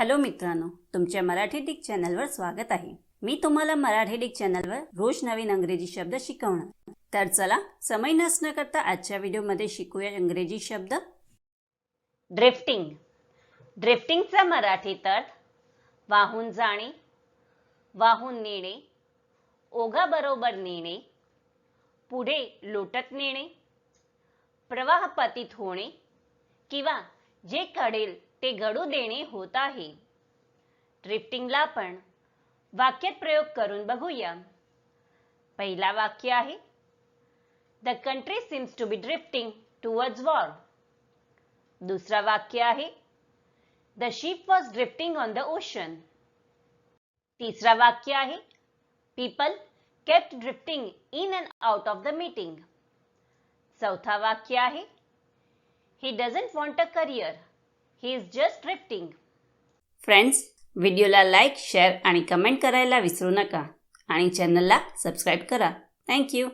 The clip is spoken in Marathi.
हॅलो मित्रांनो तुमच्या मराठी डिक चॅनलवर स्वागत आहे. मी तुम्हाला मराठी डिक चॅनलवर रोज नवीन अंग्रेजी शब्द शिकवणार. तर चला समय नसणं करता आजच्या व्हिडिओमध्ये शिकूया इंग्रजी शब्द. ड्रिफ्टिंग ड्रिफ्टिंगचा मराठीत अर्थ वाहून जाणे वाहून नेणे ओघाबरोबर नेणे पुढे लोटत नेणे प्रवाहपातीत होणे किंवा जे कळेल ते घडू देणे होत आहे. ड्रिफ्टिंगला आपण वाक्यात प्रयोग करून बघूया. पहिला वाक्य आहे the country seems to be drifting towards war दुसरा वाक्य आहे the ship was drifting on the ocean तिसरा वाक्य आहे people kept drifting in and out of the meeting चौथा वाक्य आहे he doesn't want a career he is just drifting friends व्हिडिओला लाईक शेअर आणि कमेंट करायला विसरू नका. आणि चॅनलला सबस्क्राईब करा. थँक्यू